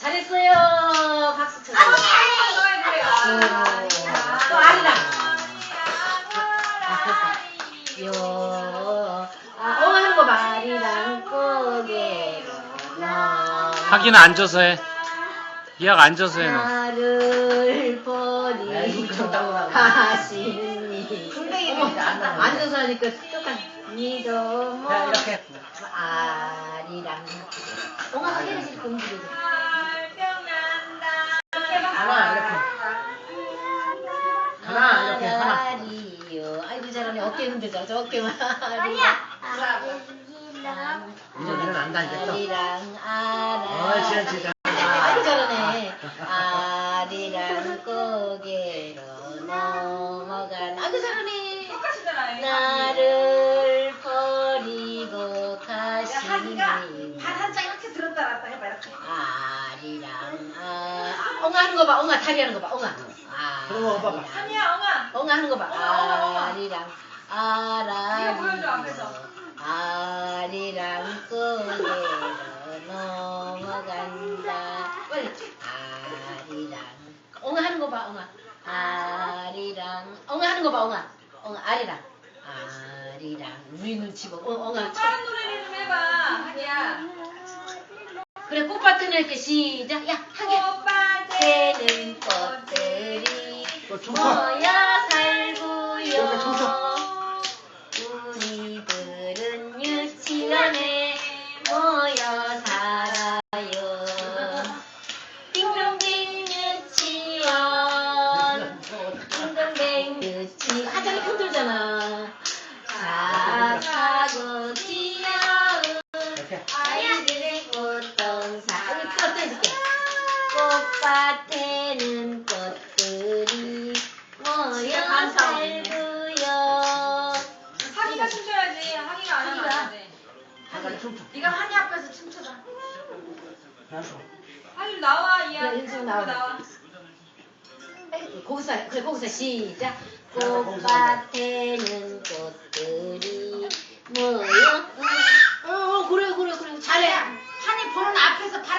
잘했어요. 박수 쳐요. 또 아리랑. 요. 아, 어 하는 거 봐. 아리랑 고개. 하기는 앉아서 해. 이학 앉아서 해, 너. 나를 버리고. 가시니. 앉아서 하니까 똑같. 니도 뭐. 아리랑. 엉아 해야지 공부를. 하나, 잘하네. 어깨 흔들자. 저 어깨만. 아니야. 이제 너는 안 다니겠어. 아리랑 아라. 어, 진짜, 진짜. 아이고 잘하네. 아리랑 고개로 넘어간. 아이고 잘하네. 나를 버리고 가시니. 발한장 이렇게 들었다 놨다 해봐 이렇게. 아리랑 아. 엉아 하는 거 봐. 엉아 다리 하는 거 봐. 엉아. 아. 거 봐봐. 아니야 엉아. 엉아 하는 거 봐. 엉아, 엉아, 엉아. 아리랑 앞에서. 아리랑 고개로 넘어간다. 빨리. 아리랑. 엉아 하는 거 봐. 엉아. 아리랑. 엉아 하는 거 봐. 엉아. 엉아 아리랑. 아리랑. 우리 눈치 보고. 어, 엉아. 쳐. 다른 노래를 좀 해봐 하기야. 그래 꽃밭은 이렇게 시작. 야 하게. 새는 꽃들이 또 춤춰. 모여 딩동댕 유치원. 딩동댕 유치. 하자니 흔들잖아. 착하고 귀여운. 아이들의 꽃동산 여기 또 떼줄게 꽃밭에는 꽃들이 모여 살고요 하기가 춤춰야지. 하기가 안 하면 안 돼. 하나 춤춰. 네가 한 아유 나와 이야. 네, 그래, 윤수 나와. 거기서 그래 거기서 시작. 꽃밭에는 꽃들이 뭐야 어, 어 그래 그래 그래 잘해. 한이 보는 앞에서 바라.